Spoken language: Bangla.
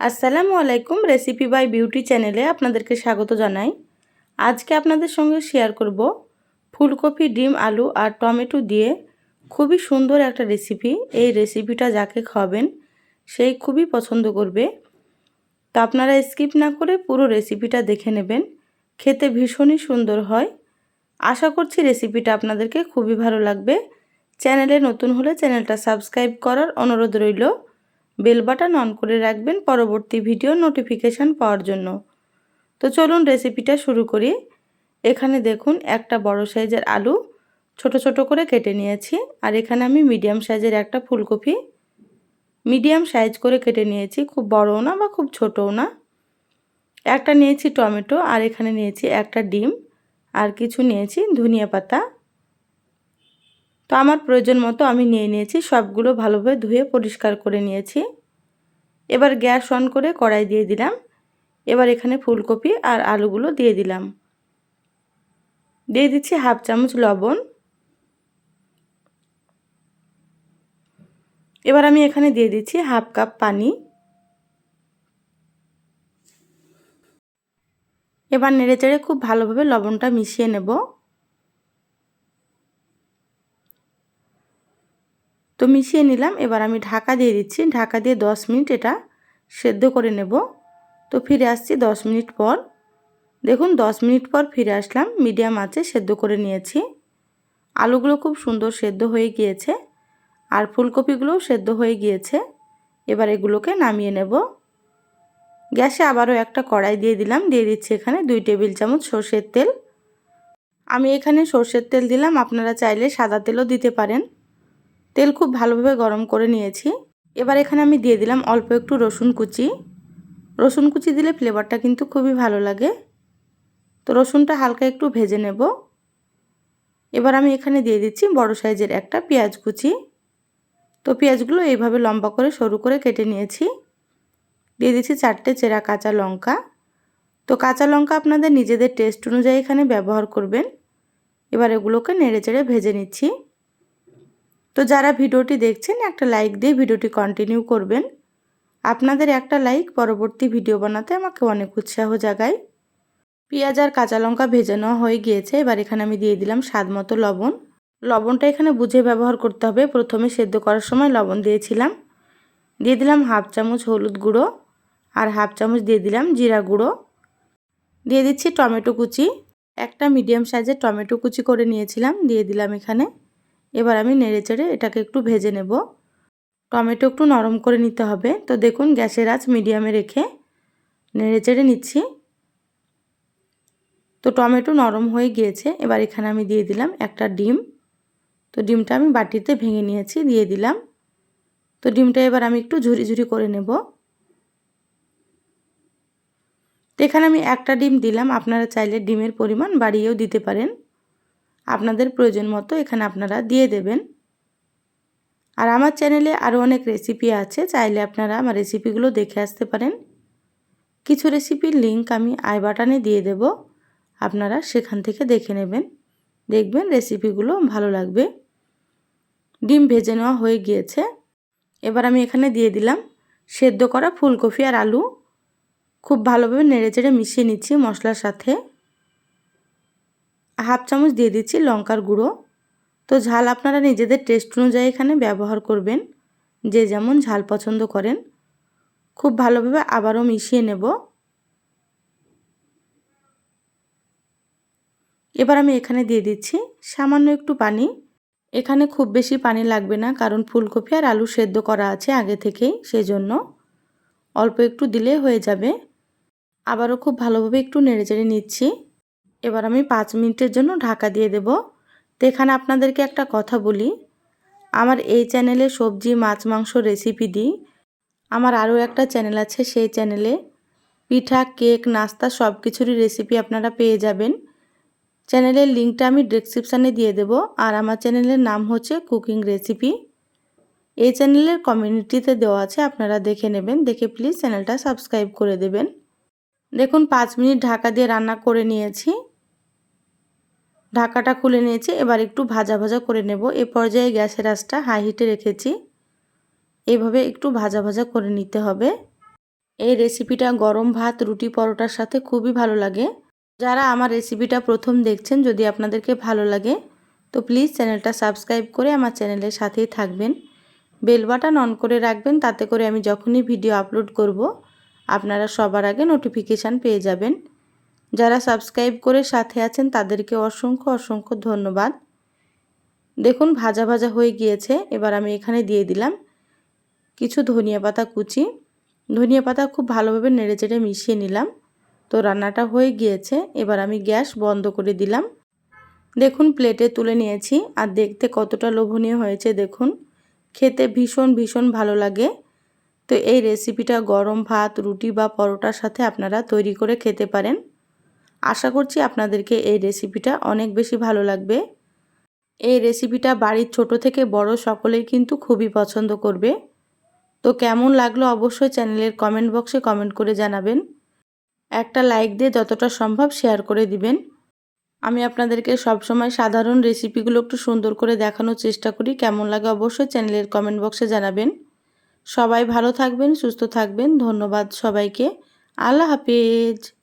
আসসালামু আলাইকুম রেসিপি বাই বিউটি চ্যানেলে আপনাদেরকে স্বাগত জানাই। আজকে আপনাদের সঙ্গে শেয়ার করব ফুলকপি, ডিম, আলু আর টমেটো দিয়ে খুবই সুন্দর একটা রেসিপি এই রেসিপিটা যাকে খাবেন সেই খুবই পছন্দ করবে। তো আপনারা স্কিপ না করে পুরো রেসিপিটা দেখে নেবেন। খেতে ভীষণই সুন্দর হয়। আশা করছি রেসিপিটা আপনাদেরকে খুবই ভালো লাগবে। চ্যানেলে নতুন হলে চ্যানেলটা সাবস্ক্রাইব করার অনুরোধ রইল। বেল বাটন অন করে রাখবেন পরবর্তী ভিডিও নোটিফিকেশান পাওয়ার জন্য। তো চলুন রেসিপিটা শুরু করি। এখানে দেখুন, একটা বড় সাইজের আলু ছোট ছোট করে কেটে নিয়েছি আর এখানে আমি মিডিয়াম সাইজের একটা ফুলকপি। মিডিয়াম সাইজ করে কেটে নিয়েছি, খুব বড়ও না বা খুব ছোটও না। একটা নিয়েছি টমেটো আর এখানে নিয়েছি একটা ডিম আর কিছু নিয়েছি ধনিয়া পাতা। তো আমার প্রয়োজন মতো আমি নিয়ে নিয়েছি, সবগুলো ভালোভাবে ধুয়ে পরিষ্কার করে নিয়েছি। এবার গ্যাস অন করে কড়াই দিয়ে দিলাম। এবার এখানে ফুলকপি আর আলুগুলো দিয়ে দিলাম। দিয়ে দিচ্ছি হাফ চামচ লবণ। এবার আমি এখানে দিয়ে দিচ্ছি হাফ কাপ পানি। এবার নেড়ে চেড়ে খুব ভালোভাবে লবণটা মিশিয়ে নেব। তো মিশিয়ে নিলাম, এবার আমি ঢাকা দিয়ে দিচ্ছি। ঢাকা দিয়ে দশ মিনিট এটা সেদ্ধ করে নেব। তো ফিরে আসছি দশ মিনিট পর। দেখুন, দশ মিনিট পর ফিরে আসলাম, মিডিয়াম আছে সেদ্ধ করে নিয়েছি। আলুগুলো খুব সুন্দর সেদ্ধ হয়ে গিয়েছে, আর ফুলকপিগুলোও সেদ্ধ হয়ে গিয়েছে। এবার এগুলোকে নামিয়ে নেব। গ্যাসে আবারও একটা কড়াই দিয়ে দিলাম, দিয়ে দিচ্ছি এখানে দুই টেবিল চামচ সর্ষের তেল। আমি এখানে সর্ষের তেল দিলাম, আপনারা চাইলে সাদা তেলও দিতে পারেন। তেল খুব ভালোভাবে গরম করে নিয়েছি। এবার এখানে আমি দিয়ে দিলাম অল্প একটু রসুন কুচি। রসুন কুচি দিলে ফ্লেভারটা কিন্তু খুবই ভালো লাগে। তো রসুনটা হালকা একটু ভেজে নেব। এবার আমি এখানে দিয়ে দিচ্ছি বড় সাইজের একটা পেঁয়াজ কুচি। তো পেঁয়াজগুলো এইভাবে লম্বা করে সরু করে কেটে নিয়েছি। দিয়ে দিচ্ছি চারটে চেরা কাঁচা লঙ্কা। তো কাঁচা লঙ্কা আপনাদের নিজেদের টেস্ট অনুযায়ী এখানে ব্যবহার করবেন। এবার এগুলোকে নেড়ে চেড়ে ভেজে নিচ্ছি। তো যারা ভিডিওটি দেখছেন, একটা লাইক দিয়ে ভিডিওটি কন্টিনিউ করবেন। আপনাদের একটা লাইক পরবর্তী ভিডিও বানাতে আমাকে অনেক উৎসাহ জাগায়। পেঁয়াজ আর কাঁচা লঙ্কা ভেজে নেওয়া হয়ে গিয়েছে, এবার এখানে আমি দিয়ে দিলাম স্বাদ মতো লবণ। লবণটা এখানে বুঝে ব্যবহার করতে হবে, প্রথমে সেদ্ধ করার সময় লবণ দিয়েছিলাম। দিয়ে দিলাম হাফ চামচ হলুদ গুঁড়ো আর হাফ চামচ দিয়ে দিলাম জিরা গুঁড়ো। দিয়ে দিচ্ছি টমেটো কুচি। একটা মিডিয়াম সাইজের টমেটো কুচি করে নিয়েছিলাম, দিয়ে দিলাম এখানে এবার আমি নেড়ে চেড়ে এটাকে একটু ভেজে নেব। টমেটো একটু নরম করে নিতে হবে। তো দেখুন, গ্যাসের আঁচ মিডিয়ামে রেখে নেড়ে চেড়ে নিচ্ছি। তো টমেটো নরম হয়ে গিয়েছে। এবার এখানে আমি দিয়ে দিলাম একটা ডিম। তো ডিমটা আমি বাটিতে ভেঙে নিয়েছি, দিয়ে দিলাম। তো ডিমটা এবার আমি একটু ঝুরি ঝুরি করে নেব। তো এখানে আমি একটা ডিম দিলাম। আপনারা চাইলে ডিমের পরিমাণ বাড়িয়েও দিতে পারেন। আপনাদের প্রয়োজন মতো এখানে আপনারা দিয়ে দেবেন। আর আমার চ্যানেলে আরও অনেক রেসিপি আছে, চাইলে আপনারা আমার রেসিপিগুলো দেখে আসতে পারেন। কিছু রেসিপির লিঙ্ক আমি আই বাটনে দিয়ে দেব, আপনারা সেখান থেকে দেখে নেবেন। দেখবেন রেসিপিগুলো ভালো লাগবে। ডিম ভেজে নেওয়া হয়ে গিয়েছে। এবার আমি এখানে দিয়ে দিলাম সেদ্ধ করা ফুলকপি আর আলু। খুব ভালোভাবে নেড়ে চেড়ে মিশিয়ে নিচ্ছি মশলার সাথে। হাফ চামচ দিয়ে দিচ্ছি লঙ্কার গুঁড়ো। তো ঝাল আপনারা নিজেদের টেস্ট অনুযায়ী এখানে ব্যবহার করবেন। যে যেমন ঝাল পছন্দ করেন। খুব ভালোভাবে আবারও মিশিয়ে নেব। এবার আমি এখানে দিয়ে দিচ্ছি সামান্য একটু পানি। এখানে খুব বেশি পানি লাগবে না, কারণ ফুলকপি আর আলু সেদ্ধ করা আছে আগে থেকেই, সেজন্য। অল্প একটু দিলে হয়ে যাবে। আবারও খুব ভালোভাবে একটু নেড়েচেড়ে নিচ্ছি। এবার আমি পাঁচ মিনিটের জন্য ঢাকা দিয়ে দেব। তো এখানে আপনাদেরকে একটা কথা বলি। আমার এই চ্যানেলে সবজি, মাছ, মাংস রেসিপি দিই। আমার আরও একটা চ্যানেল আছে, সেই চ্যানেলে পিঠা, কেক, নাস্তা সব কিছুরই রেসিপি আপনারা পেয়ে যাবেন। চ্যানেলের লিঙ্কটা আমি ডিসক্রিপশানে দিয়ে দেব। আর আমার চ্যানেলের নাম হচ্ছে কুকিং রেসিপি এই চ্যানেলের কমিউনিটিতে দেওয়া আছে, আপনারা দেখে নেবেন। দেখে প্লিজ চ্যানেলটা সাবস্ক্রাইব করে দেবেন। দেখুন, পাঁচ মিনিট ঢাকা দিয়ে রান্না করে নিয়েছি। ঢাকাটা খুলে নিয়েছি, এবার একটু ভাজা ভাজা করে নেব। এ পর্যায়ে গ্যাসের আঁচটা হাই হিটে রেখেছি। এইভাবে একটু ভাজা ভাজা করে নিতে হবে। এই রেসিপিটা গরম ভাত, রুটি, পরোটার সাথে খুবই ভালো লাগে। যারা আমার রেসিপিটা প্রথম দেখছেন, যদি আপনাদেরকে ভালো লাগে, তো প্লিজ চ্যানেলটা সাবস্ক্রাইব করে আমার চ্যানেলের সাথেই থাকবেন। বেল বাটন অন করে রাখবেন, তাতে করে আমি যখনই ভিডিও আপলোড করব, আপনারা সবার আগে নোটিফিকেশান পেয়ে যাবেন। যারা সাবস্ক্রাইব করে সাথে আছেন তাদেরকে অসংখ্য অসংখ্য ধন্যবাদ। দেখুন, ভাজা ভাজা হয়ে গিয়েছে। এবার আমি এখানে দিয়ে দিলাম কিছু ধনিয়া পাতা কুচি। ধনিয়া পাতা খুব ভালোভাবে নেড়ে চেড়ে মিশিয়ে নিলাম। তো রান্নাটা হয়ে গিয়েছে। এবার আমি গ্যাস বন্ধ করে দিলাম। দেখুন, প্লেটে তুলে নিয়েছি। আর দেখতে কতটা লোভনীয় হয়েছে, দেখুন। খেতে ভীষণ ভীষণ ভালো লাগে। তো এই রেসিপিটা গরম ভাত, রুটি বা পরোটার সাথে আপনারা তৈরি করে খেতে পারেন। আশা করছি আপনাদেরকে এই রেসিপিটা অনেক বেশি ভালো লাগবে। এই রেসিপিটা বাড়ির ছোট থেকে বড় সকলেই কিন্তু খুবই পছন্দ করবে। তো কেমন লাগল অবশ্যই চ্যানেলের কমেন্ট বক্সে কমেন্ট করে জানাবেন। একটা লাইক দিয়ে যতটা সম্ভব শেয়ার করে দিবেন। আমি আপনাদেরকে সবসময় সাধারণ রেসিপিগুলো একটু সুন্দর করে দেখানোর চেষ্টা করি। কেমন লাগে অবশ্যই চ্যানেলের কমেন্ট বক্সে জানাবেন। সবাই ভালো থাকবেন, সুস্থ থাকবেন। ধন্যবাদ সবাইকে। আল্লাহ হাফিজ।